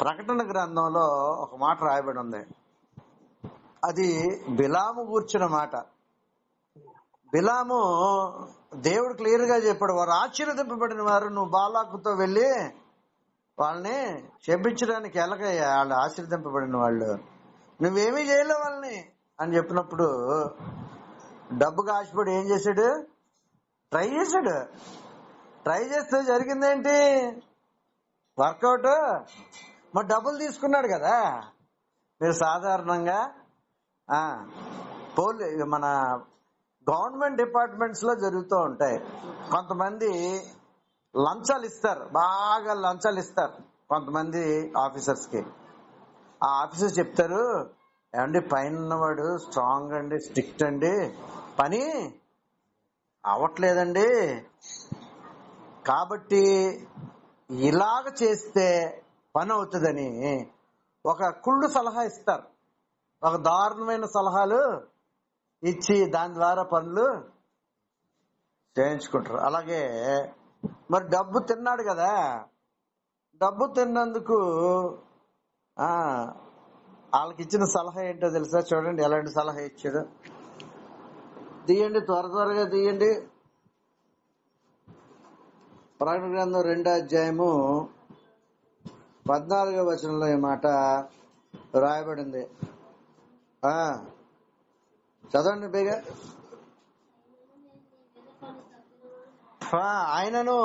ప్రకటన గ్రంథంలో ఒక మాట రాయబడి ఉంది. అది బిలాము కూర్చున్న మాట. బిలాము దేవుడు క్లియర్గా చెప్పాడు వారు ఆశీర్వదింపబడిన వారు నువ్వు బాలాకుతో వెళ్ళి వాళ్ళని క్షమించడానికి ఎలాగయ్యా? వాళ్ళు ఆశీర్వదింపబడిన వాళ్ళు. నువ్వేమీ చేయలేవు వాళ్ళని. అని చెప్పినప్పుడు డబ్బుకి ఆశపడి ఏం చేశాడు? ట్రై చేశాడు. ట్రై చేస్తే జరిగిందేంటి? వర్కౌట్? మరి డబ్బులు తీసుకున్నాడు కదా. మీరు సాధారణంగా పోలీ మన గవర్నమెంట్ డిపార్ట్మెంట్స్లో జరుగుతూ ఉంటాయి. కొంతమంది లంచాలు ఇస్తారు. బాగా లంచాలు ఇస్తారు కొంతమంది ఆఫీసర్స్కి. ఆ ఆఫీసర్ చెప్తారు ఏమండి పైన ఉన్నవాడు స్ట్రాంగ్ అండి స్ట్రిక్ట్ అండి. పని అవట్లేదండి కాబట్టి ఇలాగ చేస్తే పని అవుతుందని ఒక కుళ్ళు సలహా ఇస్తారు. ఒక దారుణమైన సలహాలు ఇచ్చి దాని ద్వారా పనులు చేయించుకుంటారు. అలాగే మరి డబ్బు తిన్నాడు కదా డబ్బు తిన్నందుకు వాళ్ళకి ఇచ్చిన సలహా ఏంటో తెలుసా? చూడండి ఎలాంటి సలహా ఇచ్చాడు. తీయండి త్వర త్వరగా తీయండి. ప్రకటన గ్రంథం రెండో అధ్యాయము పద్నాలుగో వచనంలో ఈ మాట రాయబడింది. ఆ చదవండి బేగా ఆయనను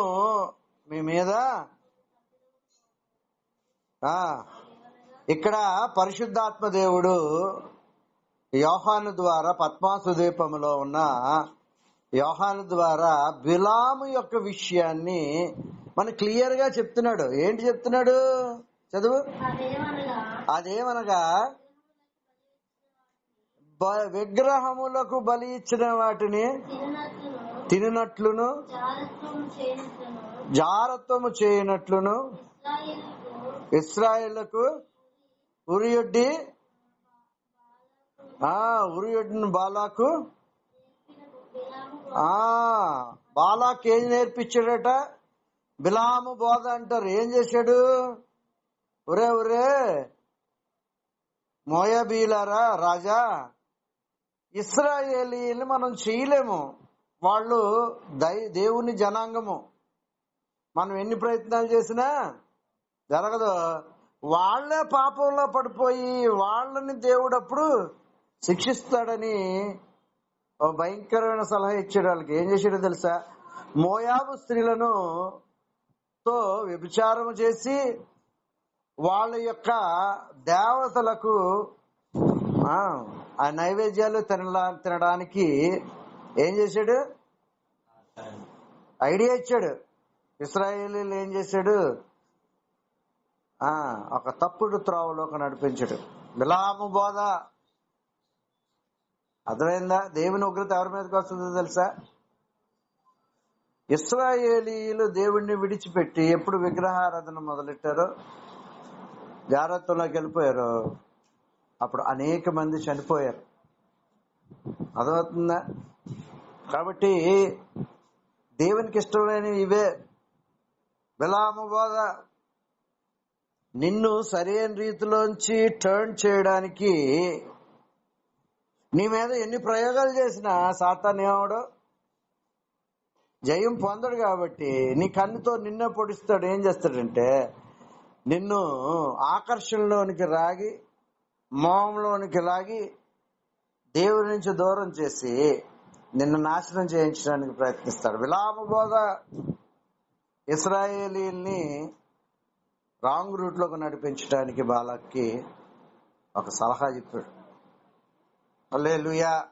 మీ మీద ఆ ఇక్కడ పరిశుద్ధాత్మ దేవుడు యోహాను ద్వారా పద్మాసు ద్వీపములో ఉన్న యోహాను ద్వారా బిలాము యొక్క విషయాన్ని మన క్లియర్గా చెప్తున్నాడు. ఏంటి చెప్తున్నాడు? చదువు? అదేమనగా బ- విగ్రహములకు బలి ఇచ్చిన వాటిని తిననట్లును జారత్వము చేయనట్లును ఇస్రాయేళ్ళకు ఉరియొడ్డి ఆ ఉరియొడ్డిని బాలాకు ఆ బాలాకు ఏం నేర్పించాడట? బిలాము బోధ అంటారు. ఏం చేశాడు? ఒరే ఒరే మోయాబీలారా రాజా ఇస్రాయేలీని మనం చేయలేము. వాళ్ళు దై దేవుని జనాంగము. మనం ఎన్ని ప్రయత్నాలు చేసినా జరగదు. వాళ్ళే పాపంలో పడిపోయి వాళ్ళని దేవుడు అప్పుడు శిక్షిస్తాడని ఓ భయంకరమైన సలహా ఇచ్చాడు వాళ్ళకి. ఏం చేశాడో తెలుసా? మోయాబు స్త్రీలను తో వ్యభిచారం చేసి వాళ్ళ యొక్క దేవతలకు ఆ నైవేద్యాలు తినలా తినడానికి ఏం చేశాడు? ఐడియా ఇచ్చాడు. ఇస్రాయేలీలు ఏం చేశాడు? ఆ ఒక తప్పుడు త్రోవలోకి నడిపించాడు. విలాము బోధ. అర్థమైందా? దేవుని ఉగ్రత ఎవరి మీదకి వస్తుందో తెలుసా? ఇస్రాయేలీలు దేవుణ్ణి విడిచిపెట్టి ఎప్పుడు విగ్రహారాధన మొదలెట్టారో? జాగ్రత్తలోకి వెళ్ళిపోయారు. అప్పుడు అనేక మంది చనిపోయారు. అర్థమవుతుందా? కాబట్టి దేవునికి ఇష్టమైనవి ఇవే. బిలాము బోధ. నిన్ను సరైన రీతిలోంచి టర్న్ చేయడానికి నీ మీద ఎన్ని ప్రయోగాలు చేసినా సాతాన్ ఏమవడు? జయం పొందడు కాబట్టి నీ కన్నుతో నిన్నే పొడిస్తాడు. ఏం చేస్తాడంటే నిన్ను ఆకర్షణలోనికి రాగి మోహంలోనికి లాగి దేవుడి నుంచి దూరం చేసి నిన్ను నాశనం చేయించడానికి ప్రయత్నిస్తాడు. విలామ బోధ ఇస్రాయేలీల్ని రాంగ్ రూట్లోకి నడిపించడానికి బాలక్కి ఒక సలహా చెప్పాడు. హల్లెలూయా.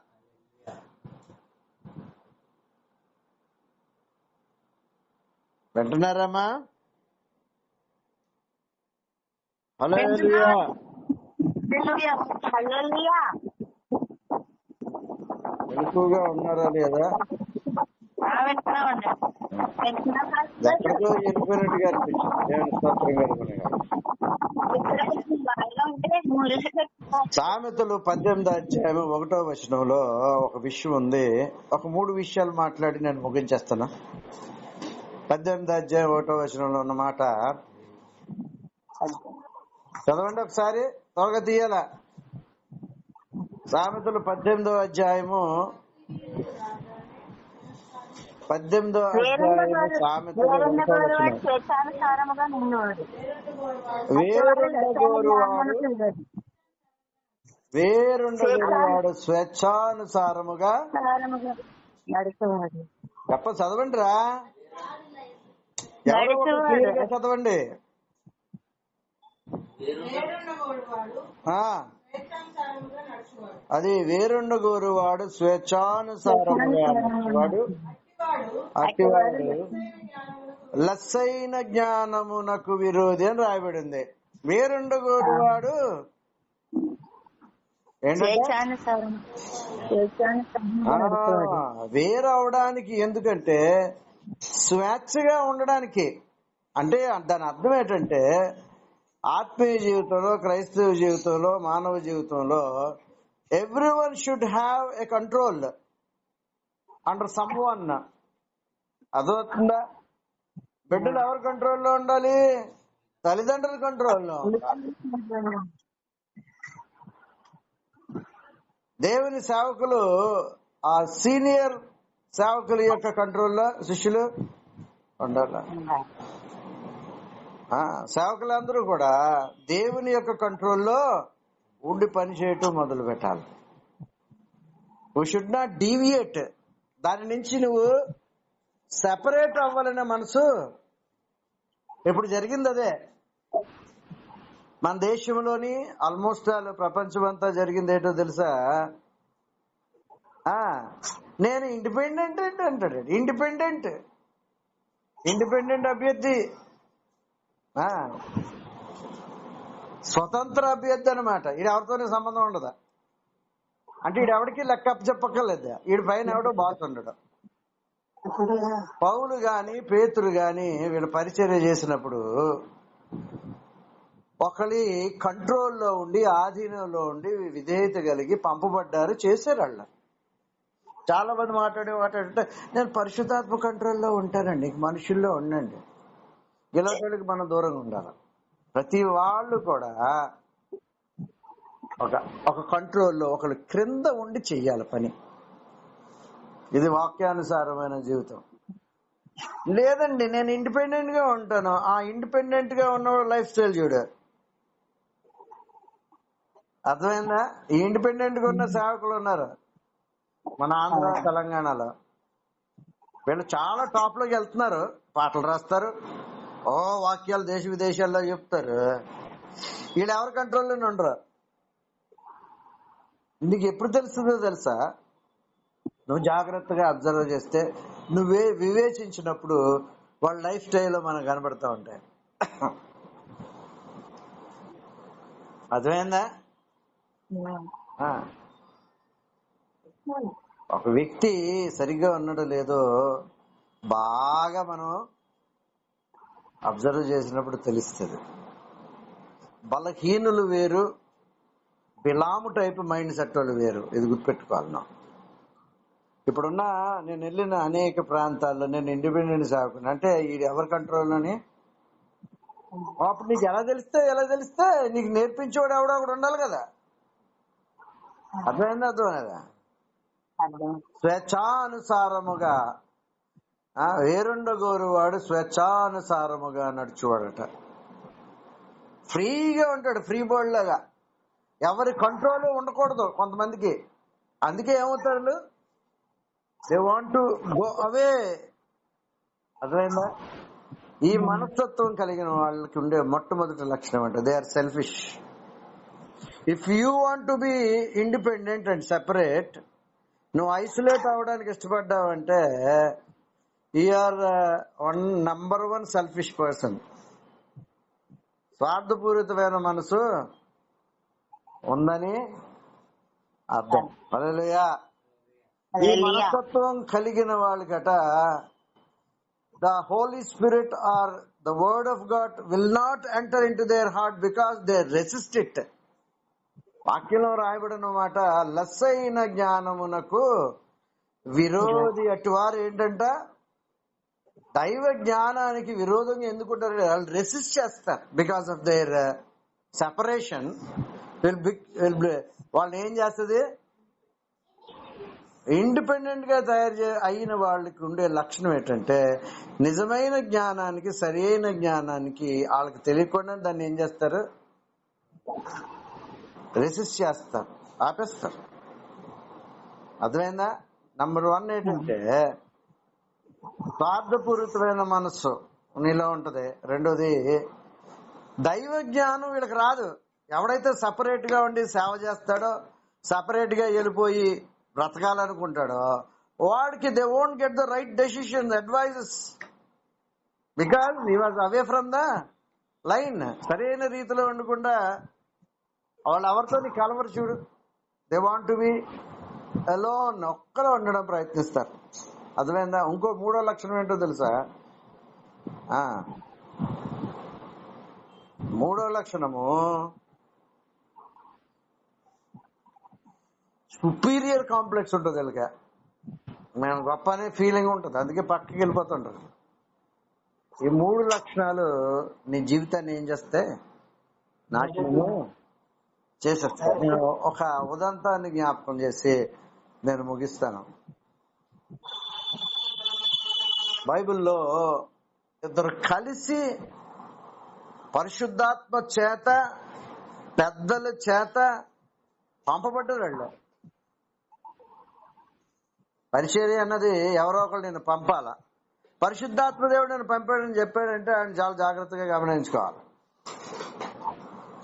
వింటున్నారమ్మా? హల్లెలూయా ఎక్కువగా ఉన్నారా లేదా? ఎక్కడికో వెళ్ళిపోయినట్టుగా అనిపించింది దేవుని స్తోత్రం మూడు సామెతలు పద్దెనిమిది అధ్యాయం ఒకటో వచనంలో ఒక విషయం ఉంది. ఒక మూడు విషయాలు మాట్లాడి నేను ముగించేస్తాను. పద్దెనిమిది అధ్యాయం ఒకటో వచనంలో ఉన్న మాట. చదవండి ఒకసారి త్వరగా తీయాల? సామెతలు పద్దెనిమిదో అధ్యాయము పద్దెనిమిదో అధ్యాయము సామెతలు వేరుండగోరువాడు వేరుండగోరువాడు స్వేచ్ఛానుసారముగా చెప్ప చదవండి రా ఎవరో చదవండి. అది వేరుండగోరువాడు స్వేచ్ఛానుసారముగా వాడు అట్టివాడు. లస్సైన జ్ఞానమునకు విరోధి అని రాయబడింది. నడుచువాడు ఆ, వేరవడానికి ఎందుకంటే స్వేచ్ఛగా ఉండడానికి. అంటే దాని అర్థం ఏంటంటే ఆత్మీయ జీవితంలో క్రైస్తవ జీవితంలో మానవ జీవితంలో everyone should have a control under someone అదవుతుందా బిడ్డలు ఎవరి కంట్రోల్లో ఉండాలి? తల్లిదండ్రుల కంట్రోల్లో దేవుని సేవకులు ఆ సీనియర్ సేవకుల యొక్క కంట్రోల్లో శిష్యులు ఉండాలి? సేవకులందరూ కూడా దేవుని యొక్క కంట్రోల్లో ఉండి పని చేయటం మొదలు పెట్టాలి. షుడ్ నాట్ డీవియేట్ దాని నుంచి నువ్వు సెపరేట్ అవ్వాలనే మనసు ఇప్పుడు జరిగింది అదే? మన దేశంలోని ఆల్మోస్ట్ ఆల్ ప్రపంచం అంతా జరిగింది ఏంటో తెలుసా? నేను ఇండిపెండెంట్ అంటే అంటాడు. ఇండిపెండెంట్ ఇండిపెండెంట్ అభ్యర్థి. స్వతంత్ర అభ్యర్థి అనమాట ఇది ఎవరితోనే సంబంధం ఉండదు? అంటే ఈడు ఎవరికి లెక్క చెప్పక్కర్లేదు? ఈడు పైన ఎవడో బాస్ ఉండడు. పౌలు గాని పేతురు గాని వీళ్ళ పరిచర్య చేసినప్పుడు ఒకరి కంట్రోల్లో ఉండి ఆధీనంలో ఉండి విధేయత కలిగి పంపబడ్డారు చేశారు వాళ్ళ చాలా మంది మాట్లాడే మాట్లాడుతుంటే నేను పరిశుద్ధాత్మ కంట్రోల్లో ఉంటానండి మనుషుల్లో ఉండండి. ఇలాంటి మనం దూరంగా ఉండాలి. ప్రతి వాళ్ళు కూడా ఒక ఒక కంట్రోల్లో ఒకళ్ళు క్రింద ఉండి చెయ్యాలి పని. ఇది వాక్యానుసారమైన జీవితం. లేదండి నేను ఇండిపెండెంట్గా ఉంటాను. ఆ ఇండిపెండెంట్గా ఉన్న లైఫ్ స్టైల్ చూడు. అర్థమైందా? ఈ ఇండిపెండెంట్గా ఉన్న సేవకులు ఉన్నారు. మన ఆంధ్ర తెలంగాణలో. వీళ్ళు చాలా టాప్లోకి వెళ్తున్నారు. పాటలు రాస్తారు. ఓ వాక్యాలు దేశ విదేశాల్లో చెప్తారు. వీళ్ళు ఎవరి కంట్రోల్లోనే ఉండరు. నీకు ఎప్పుడు తెలుస్తుందో తెలుసా? నువ్వు జాగ్రత్తగా అబ్జర్వ్ చేస్తే నువ్వే వివేచించినప్పుడు వాళ్ళ లైఫ్ స్టైల్ మనకు కనబడతా ఉంటాయి. అర్థమైందా? ఆ. ఒక వ్యక్తి సరిగ్గా ఉన్నాడో లేదో బాగా మనం అబ్జర్వ్ చేసినప్పుడు తెలుస్తుంది. బలహీనులు వేరు బిలాము టైప్ మైండ్ సెట్ వాళ్ళు వేరు. ఇది గుర్తుపెట్టుకోవాలి మనం. ఇప్పుడున్న నేను వెళ్ళిన అనేక ప్రాంతాల్లో నేను ఇండిపెండెంట్ సేవకుని అంటే ఇది ఎవరి కంట్రోల్లోని అప్పుడు నీకు ఎలా తెలిస్తే ఎలా తెలిస్తే నీకు నేర్పించేవాడు ఎవడో ఒకడు ఉండాలి కదా. అర్థమైందా అర్థమైందా? స్వేచ్ఛానుసారముగా వేరుండగోరు వాడు స్వేచ్ఛానుసారముగా నడుచువాడట. ఫ్రీగా ఉంటాడు ఫ్రీ బర్డ్ లాగా. ఎవరి కంట్రోల్ ఉండకూడదు కొంతమందికి. అందుకే ఏమవుతారు? They want to go away అర్థమైందా? ఈ మనస్తత్వం కలిగిన వాళ్ళకి ఉండే మొట్టమొదటి లక్షణం అంటే they are selfish if you want to be independent and separate నువ్వు ఐసోలేట్ అవ్వడానికి ఇష్టపడ్డావంటే are one number one selfish person స్వార్థపూరితమైన మనసు ఉందని అర్థం. హల్లెలూయా ఈ మనస్తత్వం కలిగిన వాళ్ళకట the holy spirit or the word of God will not enter into their heart because they resist it వాక్యంలో రాయబడిన మాట లస్సైన జ్ఞానమునకు విరోధి అటువారు ఏంటంట? దైవ జ్ఞానానికి విరోధంగా ఎందుకుంటారు? వాళ్ళు రెసిస్ట్ చేస్తారు బికాస్ ఆఫ్ దేర్ సెపరేషన్ వాళ్ళు ఏం చేస్తుంది? ఇండిపెండెంట్గా తయారు చే అయిన వాళ్ళకి ఉండే లక్షణం ఏంటంటే నిజమైన జ్ఞానానికి సరైన జ్ఞానానికి వాళ్ళకి తెలియకుండా దాన్ని ఏం చేస్తారు? రెసిస్ట్ చేస్తారు ఆపేస్తారు. అర్థమైందా? నంబర్ వన్ ఏంటంటే స్వార్థపూరితమైన మనస్సు నీలో ఉంటది. రెండోది దైవ జ్ఞానం వీళ్ళకి రాదు. ఎవడైతే సపరేట్గా ఉండి సేవ చేస్తాడో సపరేట్గా వెళ్ళిపోయి బ్రతకాలనుకుంటాడో వాడికి they won't get the right decision advises because he was away from the line సరైన రీతిలో ఉండకుండా వాళ్ళు ఎవరితో కలవరు చూడు. They want to be alone ఒక్కరే ఉండడం ప్రయత్నిస్తారు. అర్థమైందా? ఇంకో మూడో లక్షణం ఏంటో తెలుసా? ఆ. మూడో లక్షణము సుపీరియర్ కాంప్లెక్స్ ఉంటుంది వీళ్ళకి. మేము గొప్ప అనే ఫీలింగ్ ఉంటుంది. అందుకే పక్కకి వెళ్ళిపోతుంటారు. ఈ మూడు లక్షణాలు నీ జీవితాన్ని ఏం చేస్తే నాశనము. చేసేస్తాయి నేను ఒక ఉదంతాన్ని జ్ఞాపకం చేసి నేను ముగిస్తాను. బైబిల్లో ఇద్దరు కలిసి పరిశుద్ధాత్మ చేత పెద్దల చేత పంపబడ్డారు వాళ్ళు. పరిచర్య అన్నది ఎవరో ఒకరు నేను పంపాల? పరిశుద్ధాత్మ దేవుడు నేను పంపాడని చెప్పాడంటే ఆయన చాలా జాగ్రత్తగా గమనించుకోవాలి.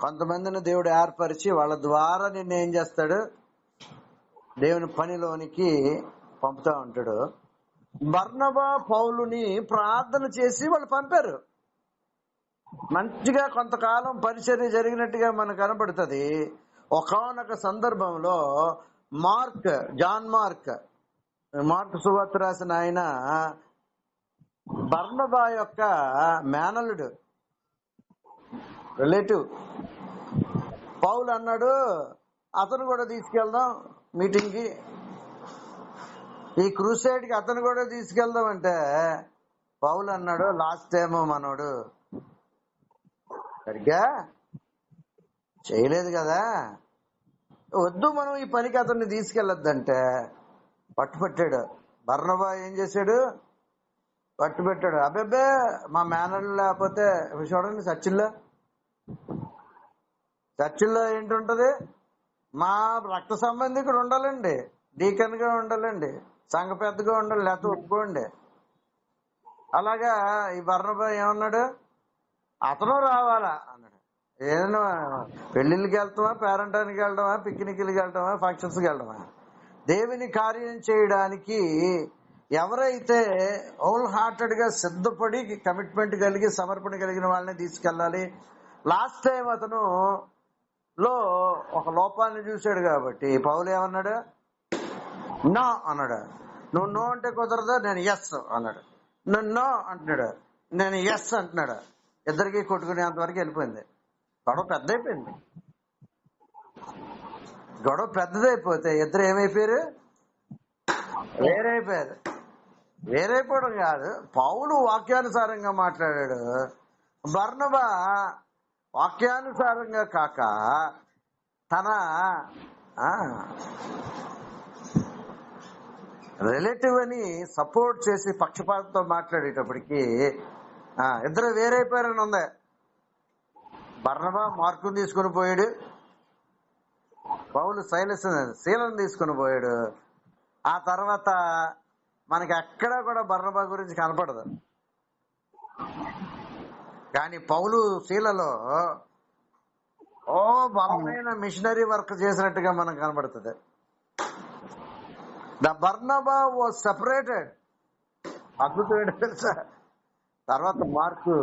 కొంతమందిని దేవుడు ఏర్పరిచి వాళ్ళ ద్వారా నిన్ను ఏం చేస్తాడు? దేవుని పనిలోనికి పంపుతా ఉంటాడు. బర్ణబా పౌలుని ప్రార్థన చేసి వాళ్ళు పంపారు. మంచిగా కొంతకాలం పరిచర్య జరిగినట్టుగా మనకు కనబడుతుంది ఒకనొక సందర్భంలో మార్క్ జాన్ మార్క్ మార్క్ సువార్త రాసిన ఆయన బర్ణబా యొక్క మేనలుడు రిలేటివ్. పౌలు అన్నాడు అతను కూడా తీసుకెళ్దాం మీటింగ్కి ఈ క్రూసైడ్కి అతను కూడా తీసుకెళ్దాం అంటే పౌలు అన్నాడు లాస్ట్ టైం మనోడు. సరిగ్గా? చేయలేదు కదా. వద్దు మనం ఈ పనికి అతన్ని తీసుకెళ్ళొద్దంటే. పట్టుపట్టాడు బర్ణబా ఏం చేశాడు? పట్టుపెట్టాడు అబ్బెబ్బే మా మేనర్ లేకపోతే ఇప్పుడు చూడండి సచిన్లో. చర్చిల్లో ఏంటుంటది? మా రక్త సంబంధికుడు ఉండాలండి. డీకన్గా ఉండాలండి. సంఘ పెద్దగా ఉండాలి లేకపోతే ఒప్పుకోండి అలాగా ఈ బర్ణబా ఏమన్నాడు? అతను రావాలా? అన్నాడు. ఏదైనా పెళ్ళిళ్ళకి వెళ్తామా పేరంటానికి వెళ్ళడమా పిక్నిక్లకి వెళ్ళడమా ఫంక్షన్స్కి వెళ్ళడమా దేవుని కార్యం చేయడానికి ఎవరైతే హోల్ హార్టెడ్గా సిద్ధపడి కమిట్మెంట్ కలిగి సమర్పణ కలిగిన వాళ్ళని తీసుకెళ్ళాలి లాస్ట్ టైం అతను లో ఒక లోపాన్ని చూశాడు కాబట్టి పౌలు ఏమన్నాడు? నో అన్నాడు. నువ్వు నో అంటే కుదరదు నేను ఎస్ అన్నాడు. నువ్వు నో అంటున్నాడు. నేను ఎస్ అంటున్నాడు. ఇద్దరికి కొట్టుకునేంత వరకు వెళ్ళిపోయింది. గొడవ పెద్ద అయిపోయింది గొడవ పెద్దదైపోతే ఇద్దరు ఏమైపోయారు? వేరైపోయారు. వేరైపోవడం కాదు. పౌలు వాక్యానుసారంగా మాట్లాడాడు. బర్ణబా వాక్యానుసారంగా కాక తన రిలేటివ్ అని సపోర్ట్ చేసి పక్షపాతంతో మాట్లాడేటప్పటికి ఇద్దరు వేరైపోయారని ఉంది. బర్ణబా మార్కుని తీసుకుని పోయాడు. పౌలు శైలస్ శీలను తీసుకుని పోయాడు. ఆ తర్వాత మనకి ఎక్కడా కూడా బర్ణబా గురించి కనపడదు. కానీ పౌలు శీలలో ఓ బలమైన మిషనరీ వర్క్ చేసినట్టుగా మనకు కనబడుతుంది. The Barnabas was separated. అద్భుతమైన తెలుసా? తర్వాత మార్కు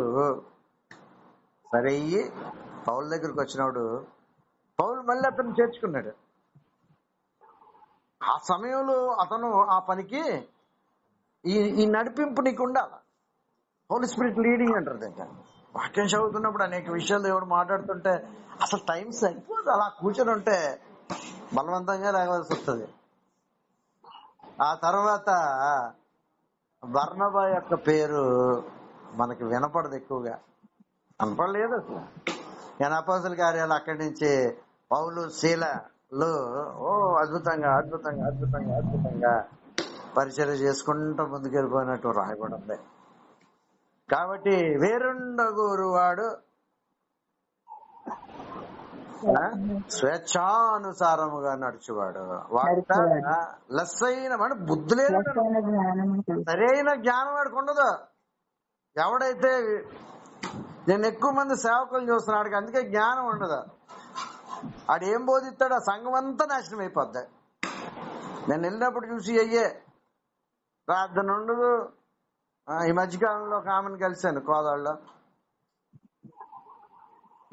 సరే అయ్యి పౌల దగ్గరికి వచ్చినప్పుడు పౌలు మళ్ళీ అతను చేర్చుకున్నాడు. ఆ సమయంలో అతను ఆ పనికి ఈ ఈ నడిపింపు నీకు ఉండాలి? హోలీ స్పిరిట్ లీడింగ్ అంటారు దాన్ని. వాక్యం చదువుతున్నప్పుడు అనేక విషయాలు దేవుడు మాట్లాడుతుంటే అసలు టైం సరిపోదు. అలా కూర్చొని ఉంటే బలవంతంగా లేవలసి వస్తుంది. ఆ తర్వాత బర్ణబా యొక్క పేరు మనకి వినపడదు ఎక్కువగా. వినపడలేదు అసలు. నేను కార్యాలు అక్కడి నుంచి పౌలు శీలలు ఓ అద్భుతంగా అద్భుతంగా అద్భుతంగా అద్భుతంగా పరిచయం చేసుకుంటూ ముందుకెళ్ళిపోయినట్టు రాయబడింది కాబట్టి వేరుండగూరు వాడు ఆ, స్వేచ్ఛానుసారముగా నడుచువాడు. వాడుట లెస్ అయిన వాడు బుద్ధి లేదు. సరైన జ్ఞానం వాడికి ఉండదు. ఎవడైతే నేను ఎక్కువ మంది సేవకులు చూస్తున్నాడు అందుకే జ్ఞానం ఉండదు. ఆడు ఏం బోధిస్తాడు ఆ సంఘం అంతా నాశనం అయిపోద్ది. నేను వెళ్ళినప్పుడు చూసి అయ్యే ప్రార్థన ఉండదు. ఈ మధ్యకాలంలో ఒక ఆమెను కలిశాను కోదాళ్ళలో.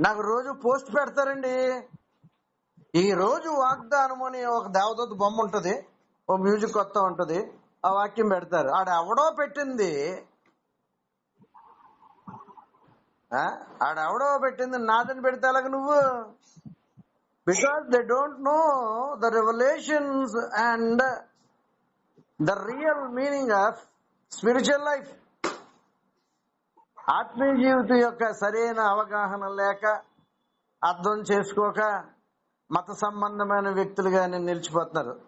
నాకు రోజు పోస్ట్ పెడతారండి. ఈ రోజు వాగ్దానం అని ఒక దేవదూత బొమ్మ ఉంటుంది. ఓ మ్యూజిక్ కొత్త ఉంటుంది. ఆ వాక్యం పెడతారు. ఆడ ఎవడో పెట్టింది? ఆడ ఎవడో పెట్టింది? నాదని పెడితే అలాగ నువ్వు? Because they don't know the revolutions and the real meaning of spiritual life. ఆత్మీయ జీవితం యొక్క సరైన అవగాహన లేక అర్థం చేసుకోక మత సంబంధమైన వ్యక్తులుగా నిలిచిపోతున్నారు.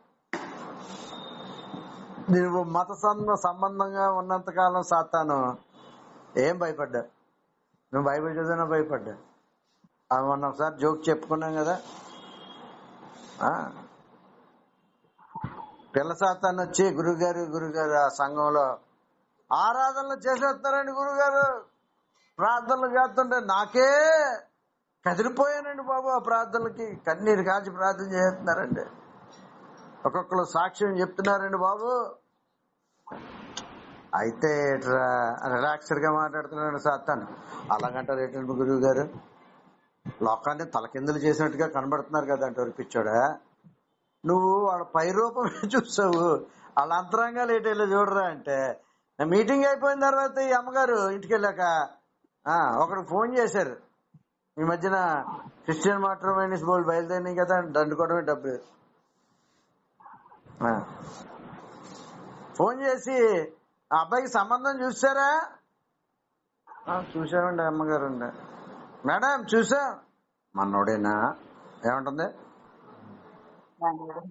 నువ్వు మత సంబంధంగా ఉన్నంత కాలం సాతాను. ఏం భయపడ్డా? నువ్వు బైబిల్ చదివినా భయపడ్డా? అది మొన్న ఒకసారి జోక్ చెప్పుకున్నాం కదా. పిల్ల సాతాను వచ్చి గురుగారు గురుగారు ఆ సంఘంలో ఆరాధనలు చేసేస్తారండి గురుగారు. ప్రార్థనలు చేస్తుంటే నాకే కదిలిపోయానండి బాబు ఆ ప్రార్థనలకి. కన్నీరు కాచి ప్రార్థన చేస్తున్నారండి. ఒక్కొక్కరు సాక్ష్యం చెప్తున్నారండి బాబు. అయితే రిలాక్స్డ్గా మాట్లాడుతున్నాడు సాత్తాను అలాగంటారు ఏంటండి గురువు గారు లోకాన్ని తలకిందులు చేసినట్టుగా కనబడుతున్నారు కదా అంటారు పిచ్చోడా. నువ్వు వాళ్ళ పై రూపమే చూసావు. వాళ్ళ అంతరంగాలు ఏంటో చూడరా అంటే మీటింగ్ అయిపోయిన తర్వాత ఈ అమ్మగారు ఇంటికి వెళ్ళాక ఆ, ఒకడు ఫోన్ చేశారు. ఈ మధ్యన క్రిస్టియన్ మాట్రమైనస్ బోల్ బయలుదేరినాయి కదా దండుకోవడమే డబ్బు. ఫోన్ చేసి ఆ అబ్బాయికి సంబంధం చూసారా? "ఆ, చూసామండి అమ్మగారు అండి మేడం చూసా. మనోడేనా? ఏమంటుంది.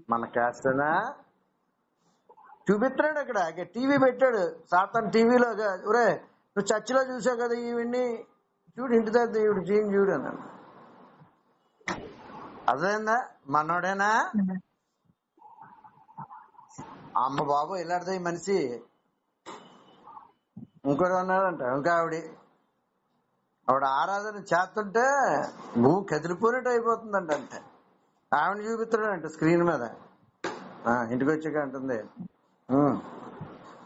మన క్యాస్టేనా? చూపిస్తున్నాడు అక్కడ. టీవీ పెట్టాడు. సాతాన్ టీవీలో ఒరే నువ్వు చర్చిలో చూసావు కదా ఈవిడ్ని? చూడు ఇంటి దగ్గర ఈవిడ జీవిని చూడు అన్నాడు. అదేందా మనోడేనా? అమ్మ బాబు ఇలాంటిది ఈ మనిషి. ఇంకోటి ఉన్నాడంట ఇంకా ఆవిడ. ఆవిడ ఆరాధన చేస్తుంటే భూమి కదిలిపోయినట్టు అయిపోతుందంట అంటే. ఆవిడ చూపిస్తున్నాడంట స్క్రీన్ మీద. ఆ, ఇంటికి వచ్చాక అంటుంది.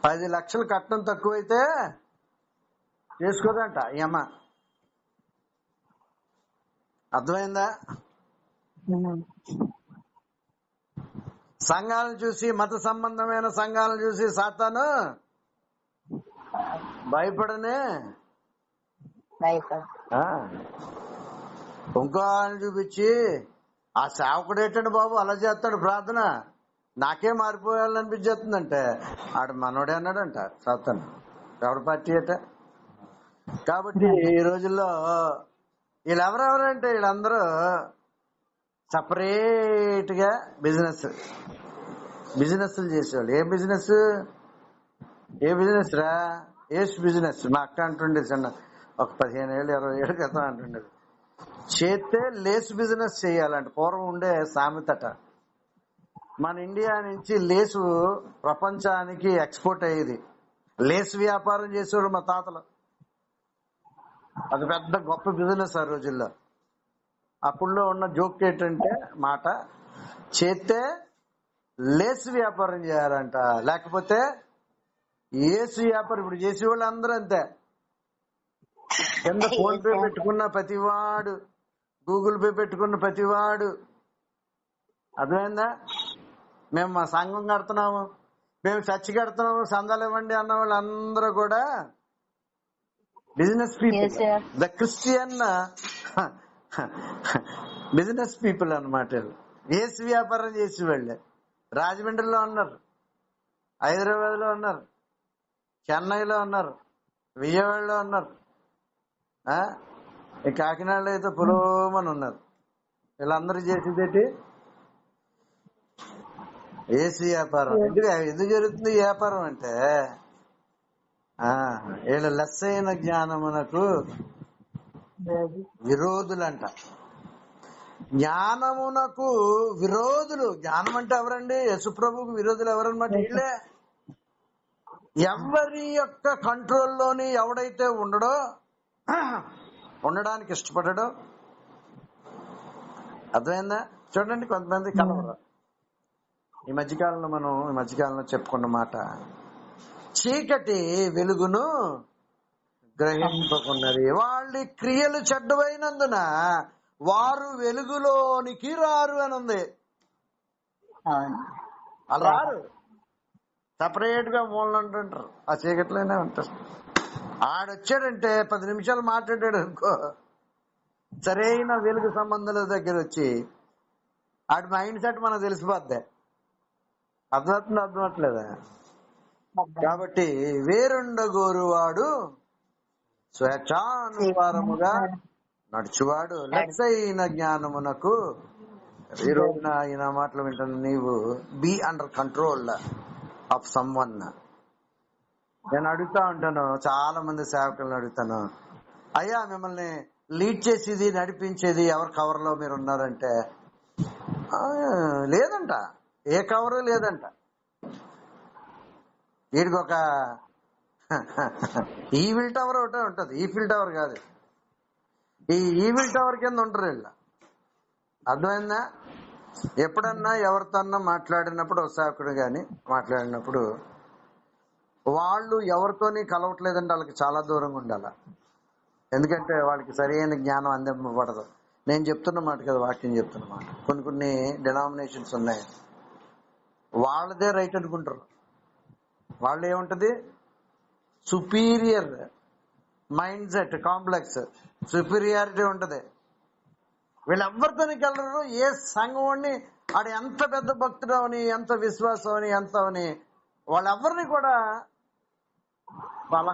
పది లక్షలు కట్నం తక్కువైతే చేసుకోదంట ఈ అమ్మ. అర్థమైందా. సంఘాలను చూసి మత సంబంధమైన సంఘాలను చూసి సాతాను భయపడనే. ఇంకో చూపించి ఆ సేవకుడు ఏంటండి బాబు? అలా చేస్తాడు ప్రార్థన. నాకే మారిపోయాలనిపించేస్తుందంటే ఆడు మనోడే అన్నాడంట సత్తను. ఎవరి పార్టీ అట కాబట్టి ఈ రోజుల్లో వీళ్ళు ఎవరెవరంటే వీళ్ళందరూ సపరేట్గా బిజినెస్ బిజినెస్ చేసేవాళ్ళు. ఏ బిజినెస్? ఏ బిజినెస్ రా? ఏస్ బిజినెస్. మా అక్క అంటుండేది చిన్న ఒక పదిహేను ఏళ్ళు ఇరవై ఏళ్ళు క్రితం అంటుండేది. చేస్తే లేస్ బిజినెస్ చేయాలంట. పూర్వం ఉండే సామెతట. మన ఇండియా నుంచి లేసు ప్రపంచానికి ఎక్స్పోర్ట్ అయ్యేది. లేస్ వ్యాపారం చేసేవాడు మా తాతలు. అది పెద్ద గొప్ప బిజినెస్ ఆ రోజుల్లో. అప్పుడులో ఉన్న జోక్ ఏంటంటే మాట చేస్తే లేస్ వ్యాపారం చేయాలంట. లేకపోతే ఏసు వ్యాపారం ఇప్పుడు చేసేవాళ్ళు అందరూ అంతే. కింద ఫోన్ పే పెట్టుకున్న ప్రతివాడు గూగుల్ పే పెట్టుకున్న ప్రతివాడు. అర్థమైందా? మేము మా సంఘం కడుతున్నాము మేము చర్చి కడుతున్నాము సందాలు ఇవ్వండి అన్న వాళ్ళు అందరూ కూడా business people. The Christian business people అన్నమాట వీళ్ళు. ఏసు వ్యాపారం చేసి వాళ్ళే రాజమండ్రిలో ఉన్నారు. హైదరాబాద్లో ఉన్నారు. చెన్నైలో ఉన్నారు. విజయవాడలో ఉన్నారు. కాకినాడలో అయితే పులోమని ఉన్నారు వీళ్ళందరూ చేసేది ఏంటి ఏసీ వ్యాపారం. ఎందుకు ఎందుకు జరుగుతుంది వ్యాపారం అంటే? ఆ వీళ్ళ లెస్సైన జ్ఞానమునకు. విరోధులంట. జ్ఞానమునకు విరోధులు. జ్ఞానం అంటే ఎవరండి? యశుప్రభుకు విరోధులు ఎవరన్నమాట వీళ్ళే? ఎవరి యొక్క కంట్రోల్లోని ఎవడైతే ఉండడో ఉండడానికి ఇష్టపడడో? అర్థమైందా? చూడండి కొంతమంది కలవరు. ఈ మధ్యకాలంలో మనం ఈ మధ్యకాలంలో చెప్పుకున్న మాట చీకటి వెలుగును గ్రహింపకున్నది. వాళ్ళ క్రియలు చెడ్డవైనందున వారు వెలుగులోనికి రారు అని ఉంది వాళ్ళు రారు. సపరేట్గా మూలన ఉంటుంటారు. ఆ చీకట్లోనే ఉంటారు. ఆడొచ్చాడంటే పది నిమిషాలు మాట్లాడాడు అనుకో సరైన వెలుగు సంబంధాల దగ్గర వచ్చి ఆడి మైండ్ సెట్ మనకు తెలిసిపోద్ది. అర్థమవుతుంది అర్థమవట్లేదా కాబట్టి వేరుండగోరువాడు స్వేచ్ఛానుసారముగా నడుచువాడు. లెక్సైన జ్ఞానమునకు ఈ రోజున ఈయన మాటలు వింటున్న నీవు be under control of someone నేను అడుగుతా ఉంటాను చాలా మంది సేవకులను అడుగుతాను. అయ్యా మిమ్మల్ని లీడ్ చేసేది నడిపించేది ఎవరి కవర్లో మీరు ఉన్నారంటే? "ఆ, లేదంట. ఏ కవరు లేదంట. వీడికి ఒక ఈవిల్ టవర్ ఒకటే ఉంటుంది. ఈఫిల్ టవర్ కాదు. ఈ ఈవిల్ టవర్ కింద ఉంటారు వీళ్ళ. అర్థమైందా? ఎప్పుడన్నా ఎవరితోన్నా మాట్లాడినప్పుడు ఒక కానీ మాట్లాడినప్పుడు వాళ్ళు ఎవరితోని కలవట్లేదంటే వాళ్ళకి చాలా దూరంగా ఉండాల. ఎందుకంటే వాళ్ళకి సరైన జ్ఞానం అందింపబడదు నేను చెప్తున్న మాట కదా వాక్యం చెప్తున్న మాట. కొన్ని కొన్ని డినామినేషన్స్ ఉన్నాయి. వాళ్ళదే రైట్ అనుకుంటారు. వాళ్ళు ఏముంటది? Superior mind set complex superiority ఉంటది. వీళ్ళెవ్వరితోని కలరు ఏ సంఘం వాడిని ఆడు ఎంత పెద్ద భక్తుడు అని ఎంత విశ్వాసం అని ఎంత అని వాళ్ళెవ్వరిని కూడా వాళ్ళ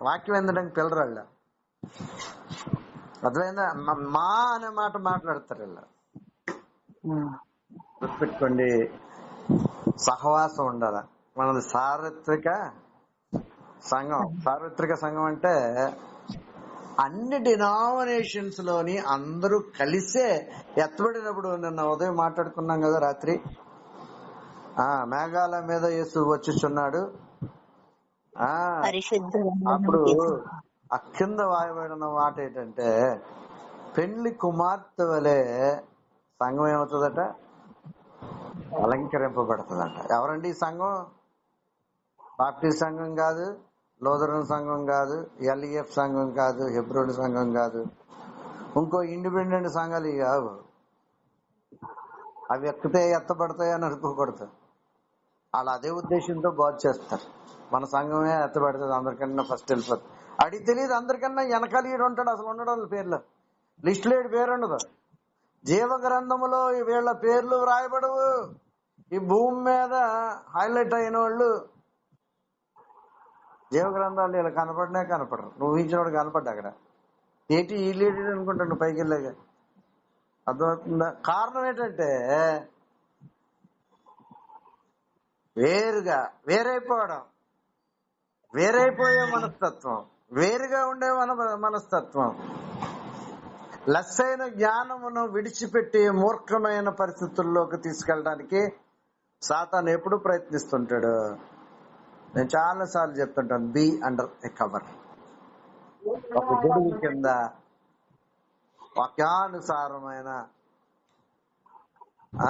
వాక్యం ఎందుడానికి పిల్లరు వాళ్ళు. అర్థమైందా? మ- అనే మాట మాట్లాడతారు వీళ్ళు. గుర్తుపెట్టుకోండి. సహవాసం ఉండాల? మనది సార్వత్రిక సంఘం. సార్వత్రిక సంఘం అంటే అన్ని డినామినేషన్స్లోని అందరూ కలిసే ఎత్తబడినప్పుడు నిన్న ఉదయం మాట్లాడుకున్నాం కదా రాత్రి. ఆ మేఘాల మీద యేసు వచ్చుచున్నాడు. ఆ అప్పుడు ఆ కింద వాయబడిన మాట ఏంటంటే పెళ్ళి కుమార్తె వలె సంఘం ఏమవుతుందట? అలంకరింపబడుతుందంట. ఎవరండి ఈ సంఘం? బాప్టిస్ట్ సంఘం కాదు లోదరన్ సంఘం కాదు ఎల్ఈఎఫ్ సంఘం కాదు హెబ్రోడ్ సంఘం కాదు. ఇంకో ఇండిపెండెంట్ సంఘాలు కావు. అవి ఎక్కితే ఎత్తబడతాయి అని అనుకోకూడదు. వాళ్ళు అదే ఉద్దేశంతో బాధ చేస్తారు. మన సంఘమే ఎత్తబడుతుంది అందరికన్నా ఫస్ట్ వెళ్ళిపోతుంది అడిగి తెలియదు అందరికన్నా వెనకాల ఈడు ఉంటాడు అసలు ఉండడం పేర్లు. లిస్టులో ఈడు పేరు ఉండదు. జీవ గ్రంథములో వీళ్ళ పేర్లు వ్రాయబడవు. ఈ భూమి మీద హైలైట్ అయిన వాళ్ళు జీవ గ్రంథాలు ఇలా కనపడినా కనపడరు. నువ్వు ఊహించినోడు కనపడ్డా అక్కడ? ఏంటి ఈ లేడీ అనుకుంటాను పైకి వెళ్ళాక? అర్థమవుతుందా? కారణం ఏంటంటే వేరుగా వేరైపోవడం. వేరైపోయే మనస్తత్వం. వేరుగా ఉండే మన మనస్తత్వం. లస్సైన జ్ఞానమును విడిచిపెట్టి మూర్ఖమైన పరిస్థితుల్లోకి తీసుకెళ్ళడానికి సాతాను ఎప్పుడు ప్రయత్నిస్తుంటాడు. నేను చాలా సార్లు చెప్తుంటాను బి అండర్ ఎ కవర్ ఒక గొడుగు కింద వాక్యానుసారమైన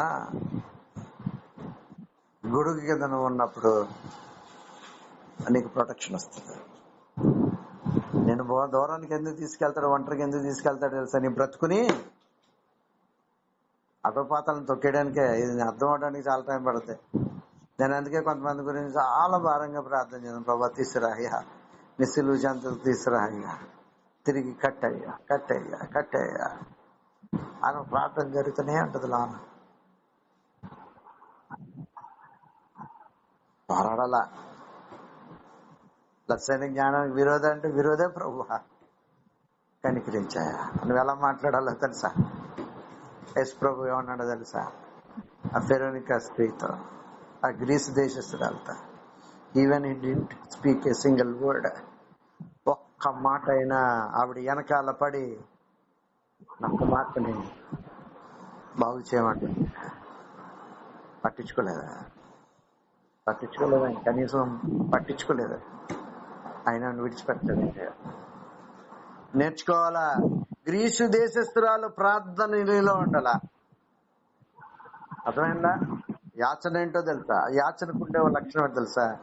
ఆ గొడుగు కింద ఉన్నప్పుడు నీకు ప్రొటెక్షన్ వస్తుంది. నేను దూరానికి ఎందుకు తీసుకెళ్తాడు ఒంటరికి ఎందుకు తీసుకెళ్తాడు తెలుసా? నీ బ్రతుకుని అధోపాతాలను తొక్కేయడానికే ఇది అర్థం అవడానికి చాలా టైం పడుతుంది నేను అందుకే కొంతమంది గురించి చాలా భారంగా ప్రార్థన చేశాను. ప్రభా తీసుకురాయ్యా. నిస్సులు జంతువులు తీసుకురాయ్యా. తిరిగి కట్టయ్యా కట్టయ్యా కట్టయ్యా అని ప్రార్థన జరుగుతూనే ఉంటుంది లోన పోరాడాలా? లక్షణ జ్ఞానానికి విరోధం అంటే విరోధే ప్రభు. కనికరించాయా? నువ్వు ఎలా మాట్లాడాలో తెలుసా? ఎస్ ప్రభు ఏమన్నాడో తెలుసా? ఆ ఫెరోనికా స్త్రీతో ఆ Greece దేశస్తురాలతో even he didn't speak a single word ఒక్క మాట అయినా ఆవిడ వెనకాల పడి ఒక్క మాటని బాగు చేయమంటుంది పట్టించుకోలేదా? పట్టించుకోలేదా? కనీసం పట్టించుకోలేదు? ఆయన విడిచిపెట్టలేదు నేర్చుకోవాలా? గ్రీసు దేశస్తురాలు ప్రార్థనలో ఉండాలా? అర్థమైందా? యాచన ఏంటో తెలుసా? యాచనకుండే లక్షణం ఏంటో తెలుసా?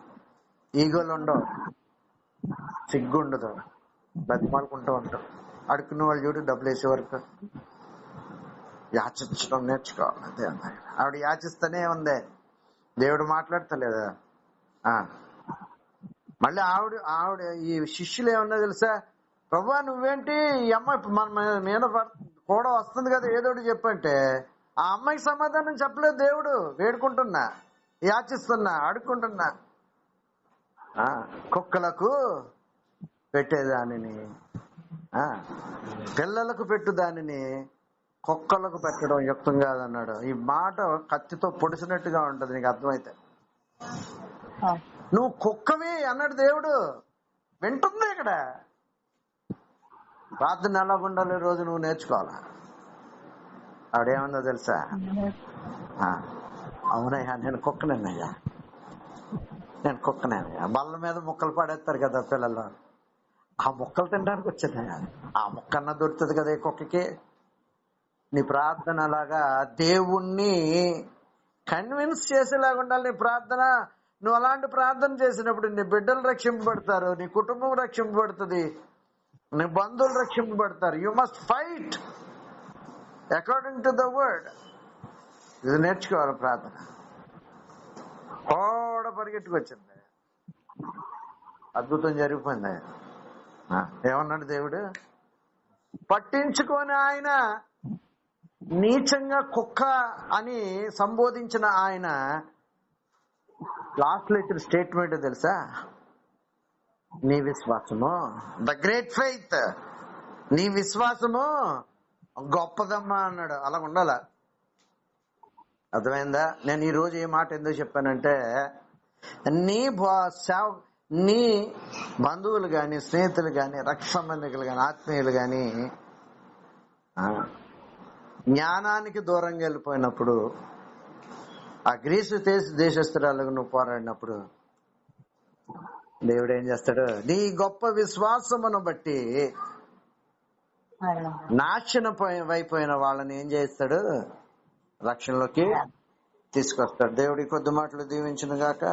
ఈగోలు ఉండవు. సిగ్గుండదు. బతిమాలుకుంటూ ఉంటాం అడుక్కున్న వాళ్ళు చూడు డబ్బులు వేసే వరకు. యాచించడం నేర్చుకోవాలి. అదే ఆవిడ యాచిస్తూనే ఉంది. దేవుడు మాట్లాడతలేదా. మళ్ళీ ఆవిడ ఆవిడ ఈ శిష్యులు ఏమన్నా తెలుసా? ప్రభా నువ్వేంటి ఈ అమ్మాయి మన మీద- కూడా వస్తుంది కదా ఏదోటి చెప్పంటే ఆ అమ్మాయికి సమాధానం చెప్పలేదు దేవుడు వేడుకుంటున్నా యాచిస్తున్నా అడుక్కుంటున్నా. ఆ, కుక్కలకు పెట్టేదానిని ఆ, పిల్లలకు పెట్టు దానిని కుక్కలకు పెట్టడం యుక్తం కాదన్నాడు. ఈ మాట కత్తితో పొడిచినట్టుగా ఉంటది నీకు అర్థమైతే. నువ్వు కుక్కవి అన్నాడు దేవుడు. వింటుంది ఇక్కడ. ప్రార్థన ఎలా ఉండాలి రోజు నువ్వు నేర్చుకోవాలా? ఆవిడేమన్నా తెలుసా? ఆ, అవునయ్యా నేను కుక్కనేనయ్యా. నేను కుక్కనేనయ్యా. బల్ల మీద ముక్కలు పడేస్తారు కదా పిల్లలు. ఆ ముక్కలు తినడానికి వచ్చానయ్యా ఆ ముక్కన్న దొరుకుతుంది కదా ఈ కుక్కకి. నీ ప్రార్థన లాగా దేవుణ్ణి కన్విన్స్ చేసేలాగా ఉండాలి నీ ప్రార్థన. నువ్వు అలాంటి ప్రార్థన చేసినప్పుడు నీ బిడ్డలు రక్షింపబడతారు నీ కుటుంబం రక్షింపబడుతుంది నీ బంధువులు రక్షింపబడతారు. You must fight according to the word ఇది నేర్చుకోవాలి ప్రార్థన. కోడ పరిగెట్టుకొచ్చింది. అద్భుతం జరిగిపోయింది. ఏమన్నాడు దేవుడు? పట్టించుకొని ఆయన నీచంగా కుక్క అని సంబోధించిన ఆయన లాస్ట్లో ఇచ్చిన స్టేట్మెంట్ తెలుసా? నీ విశ్వాసము. ద గ్రేట్ ఫెయిత్ నీ విశ్వాసము. గొప్పదమ్మా అన్నాడు. అలా ఉండాల? అర్థమైందా? నేను ఈ రోజు ఏ మాట ఎందుకు చెప్పానంటే నీ సేవ- నీ బంధువులు కానీ స్నేహితులు కానీ రక్ష సంబంధికులు ఆత్మీయులు కానీ జ్ఞానానికి దూరంగా వెళ్ళిపోయినప్పుడు ఆ గ్రీసు దేశ దేశస్తురాలకు నువ్వు పోరాడినప్పుడు దేవుడు ఏం చేస్తాడు? నీ గొప్ప విశ్వాసమును బట్టి. నాశనం అయిపోయిన వాళ్ళని ఏం చేస్తాడు? రక్షణలోకి తీసుకొస్తాడు. దేవుడి కొద్ది మాటలు దీవించిన గాక